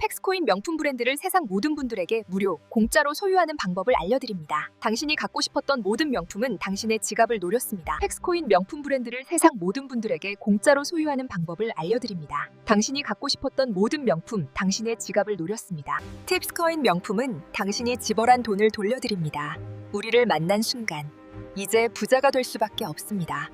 팩스코인 명품 브랜드를 세상 모든 분들에게 무료, 공짜로 소유하는 방법을 알려드립니다. 당신이 갖고 싶었던 모든 명품은 당신의 지갑을 노렸습니다. 팩스코인 명품 브랜드를 세상 모든 분들에게 공짜로 소유하는 방법을 알려드립니다. 당신이 갖고 싶었던 모든 명품, 당신의 지갑을 노렸습니다. 팁스코인 명품은 당신이 지불한 돈을 돌려드립니다. 우리를 만난 순간, 이제 부자가 될 수밖에 없습니다.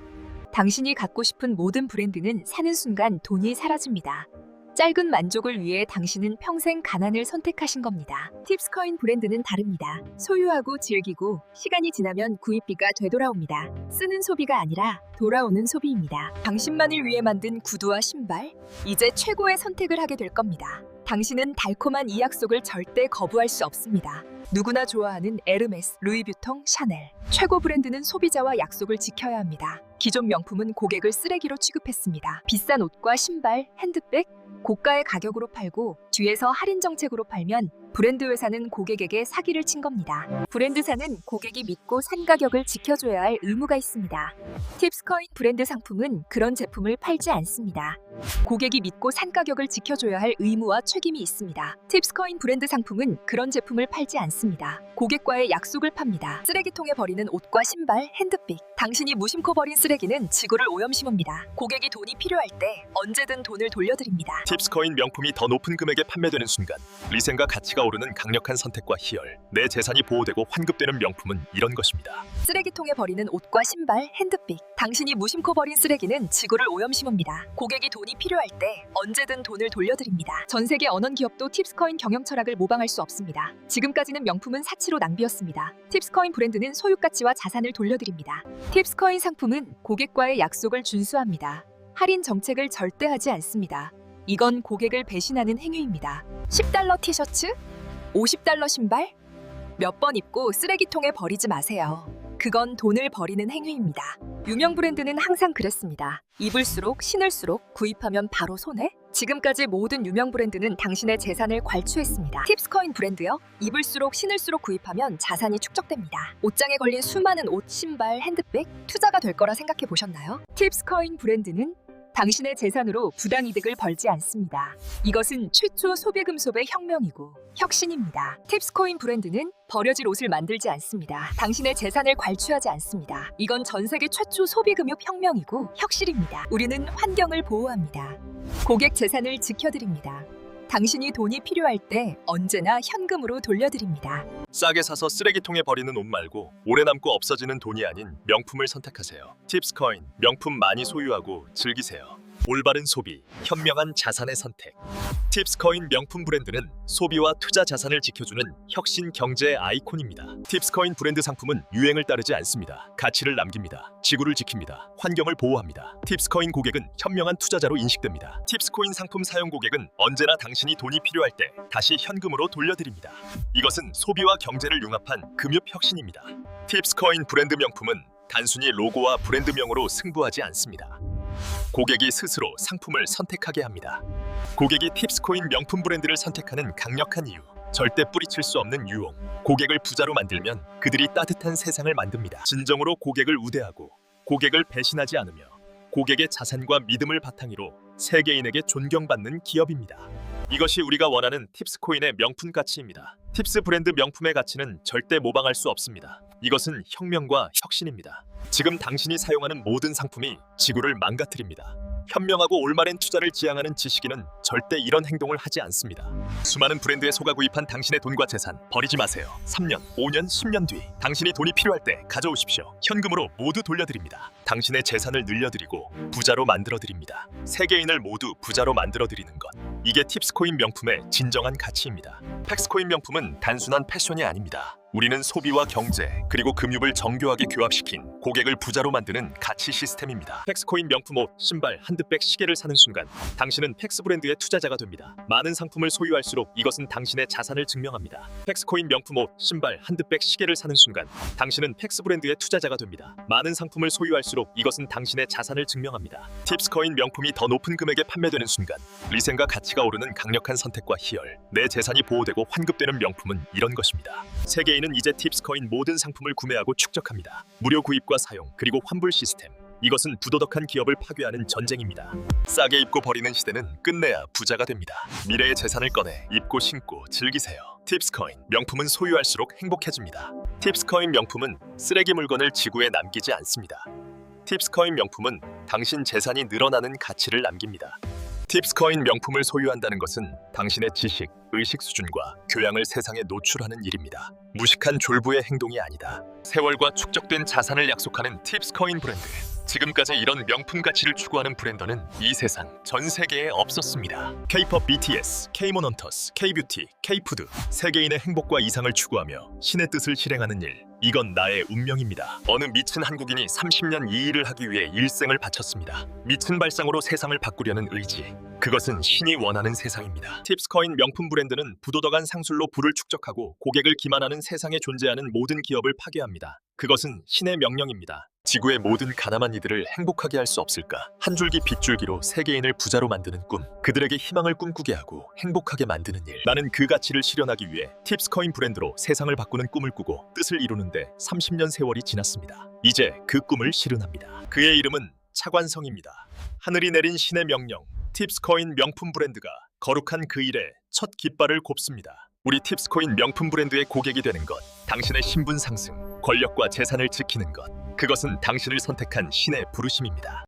당신이 갖고 싶은 모든 브랜드는 사는 순간 돈이 사라집니다. 짧은 만족을 위해 당신은 평생 가난을 선택하신 겁니다. 팁스코인 브랜드는 다릅니다. 소유하고 즐기고 시간이 지나면 구입비가 되돌아옵니다. 쓰는 소비가 아니라 돌아오는 소비입니다. 당신만을 위해 만든 구두와 신발, 이제 최고의 선택을 하게 될 겁니다. 당신은 달콤한 이 약속을 절대 거부할 수 없습니다. 누구나 좋아하는 에르메스, 루이비통, 샤넬. 최고 브랜드는 소비자와 약속을 지켜야 합니다. 기존 명품은 고객을 쓰레기로 취급했습니다. 비싼 옷과 신발, 핸드백, 고가의 가격으로 팔고 뒤에서 할인 정책으로 팔면 브랜드 회사는 고객에게 사기를 친 겁니다. 브랜드사는 고객이 믿고 산 가격을 지켜줘야 할 의무가 있습니다. 팁스코인 브랜드 상품은 그런 제품을 팔지 않습니다. 고객이 믿고 산 가격을 지켜줘야 할 의무와 책임이 있습니다. 팁스코인 브랜드 상품은 그런 제품을 팔지 않습니다. 고객과의 약속을 팝니다. 쓰레기통에 버리는 옷과 신발, 핸드백. 당신이 무심코 버린 쓰레기는 지구를 오염심합니다. 고객이 돈이 필요할 때 언제든 돈을 돌려드립니다. 팁스코인 명품이 더 높은 금액에 판매되는 순간 리센과 가치가 오르는 강력한 선택과 희열 내 재산이 보호되고 환급되는 명품은 이런 것입니다 쓰레기통에 버리는 옷과 신발, 핸드백. 당신이 무심코 버린 쓰레기는 지구를 오염심합니다. 고객이 돈이 필요할 때 언제든 돈을 돌려드립니다. 전 세계 언론 기업도 팁스코인 경영 철학을 모방할 수 없습니다. 지금까지는 명품은 사치로 낭비였습니다. 팁스코인 브랜드는 소유 가치와 자산을 돌려드립니다. 팁스코인 상품은 고객과의 약속을 준수합니다. 할인 정책을 절대 하지 않습니다. 이건 고객을 배신하는 행위입니다. 10달러 티셔츠? 50달러 신발? 몇 번 입고 쓰레기통에 버리지 마세요. 그건 돈을 버리는 행위입니다. 유명 브랜드는 항상 그랬습니다. 입을수록 신을수록 구입하면 바로 손해? 지금까지 모든 유명 브랜드는 당신의 재산을 괄추했습니다. 팁스코인 브랜드요? 입을수록 신을수록 구입하면 자산이 축적됩니다. 옷장에 걸린 수많은 옷, 신발, 핸드백 투자가 될 거라 생각해 보셨나요? 팁스코인 브랜드는 당신의 재산으로 부당이득을 벌지 않습니다. 이것은 최초 소비금속의 혁명이고 혁신입니다. 팁스코인 브랜드는 버려질 옷을 만들지 않습니다. 당신의 재산을 괄추하지 않습니다. 이건 전 세계 최초 소비금융 혁명이고 혁신입니다. 우리는 환경을 보호합니다. 고객 재산을 지켜드립니다. 당신이 돈이 필요할 때 언제나 현금으로 돌려드립니다. 싸게 사서 쓰레기통에 버리는 옷 말고 오래 남고 없어지는 돈이 아닌 명품을 선택하세요 팁스코인 명품 많이 소유하고 즐기세요 올바른 소비, 현명한 자산의 선택 팁스코인 명품 브랜드는 소비와 투자 자산을 지켜주는 혁신 경제의 아이콘입니다. 팁스코인 브랜드 상품은 유행을 따르지 않습니다. 가치를 남깁니다. 지구를 지킵니다. 환경을 보호합니다. 팁스코인 고객은 현명한 투자자로 인식됩니다. 팁스코인 상품 사용 고객은 언제나 당신이 돈이 필요할 때 다시 현금으로 돌려드립니다. 이것은 소비와 경제를 융합한 금융 혁신입니다. 팁스코인 브랜드 명품은 단순히 로고와 브랜드명으로 승부하지 않습니다. 고객이 스스로 상품을 선택하게 합니다. 고객이 팁스코인 명품 브랜드를 선택하는 강력한 이유. 절대 뿌리칠 수 없는 유혹. 고객을 부자로 만들면 그들이 따뜻한 세상을 만듭니다. 진정으로 고객을 우대하고 고객을 배신하지 않으며 고객의 자산과 믿음을 바탕으로 세계인에게 존경받는 기업입니다. 이것이 우리가 원하는 팁스 코인의 명품 가치입니다. 팁스 브랜드 명품의 가치는 절대 모방할 수 없습니다. 이것은 혁명과 혁신입니다. 지금 당신이 사용하는 모든 상품이 지구를 망가뜨립니다. 현명하고 올바른 투자를 지향하는 지식인은 절대 이런 행동을 하지 않습니다. 수많은 브랜드에 속아 구입한 당신의 돈과 재산 버리지 마세요. 3년, 5년, 10년 뒤 당신이 돈이 필요할 때 가져오십시오. 현금으로 모두 돌려드립니다. 당신의 재산을 늘려드리고 부자로 만들어드립니다. 세계인을 모두 부자로 만들어드리는 것. 이게 팁스코인 명품의 진정한 가치입니다. 팩스코인 명품은 단순한 패션이 아닙니다. 우리는 소비와 경제 그리고 금융을 정교하게 교합시킨 고객을 부자로 만드는 가치 시스템입니다. 팩스코인 명품 옷, 신발, 한드백, 시계를 사는 순간 당신은 팩스 브랜드의 투자자가 됩니다. 많은 상품을 소유할수록 이것은 당신의 자산을 증명합니다. 팩스코인 명품 옷, 신발, 한드백, 시계를 사는 순간 당신은 팩스 브랜드의 투자자가 됩니다. 많은 상품을 소유할수록 이것은 당신의 자산을 증명합니다. 팁스코인 명품이 더 높은 금액에 판매되는 순간 리센과 가치가 오르는 강력한 선택과 희열 내 재산이 보호되고 환급되는 명품은 이런 것입니다. 세계인 은 이제 팁스코인 모든 상품을 구매하고 축적합니다. 무료 구입과 사용 그리고 환불 시스템 이것은 부도덕한 기업을 파괴하는 전쟁입니다. 싸게 입고 버리는 시대는 끝내야 부자가 됩니다. 미래의 재산을 꺼내 입고 신고 즐기세요. 팁스코인 명품은 소유할수록 행복해집니다. 팁스코인 명품은 쓰레기 물건을 지구에 남기지 않습니다. 팁스코인 명품은 당신 재산이 늘어나는 가치를 남깁니다. 팁스코인 명품을 소유한다는 것은 당신의 지식, 의식 수준과 교양을 세상에 노출하는 일입니다. 무식한 졸부의 행동이 아니다. 세월과 축적된 자산을 약속하는 팁스코인 브랜드. 지금까지 이런 명품 가치를 추구하는 브랜드는 이 세상 전 세계에 없었습니다. K-pop BTS, K-모넌터스, K-뷰티, K-푸드 세계인의 행복과 이상을 추구하며 신의 뜻을 실행하는 일. 이건 나의 운명입니다. 어느 미친 한국인이 30년 이 일을 하기 위해 일생을 바쳤습니다. 미친 발상으로 세상을 바꾸려는 의지. 그것은 신이 원하는 세상입니다. 팁스코인 명품 브랜드는 부도덕한 상술로 부를 축적하고 고객을 기만하는 세상에 존재하는 모든 기업을 파괴합니다. 그것은 신의 명령입니다. 지구의 모든 가난한 이들을 행복하게 할 수 없을까? 한 줄기 빗줄기로 세계인을 부자로 만드는 꿈, 그들에게 희망을 꿈꾸게 하고 행복하게 만드는 일. 나는 그 가치를 실현하기 위해 팁스코인 브랜드로 세상을 바꾸는 꿈을 꾸고 뜻을 이루는데 30년 세월이 지났습니다. 이제 그 꿈을 실현합니다. 그의 이름은 차관성입니다. 하늘이 내린 신의 명령, 팁스코인 명품 브랜드가 거룩한 그 일에 첫 깃발을 곱습니다. 우리 팁스코인 명품 브랜드의 고객이 되는 것, 당신의 신분 상승, 권력과 재산을 지키는 것, 그것은 당신을 선택한 신의 부르심입니다.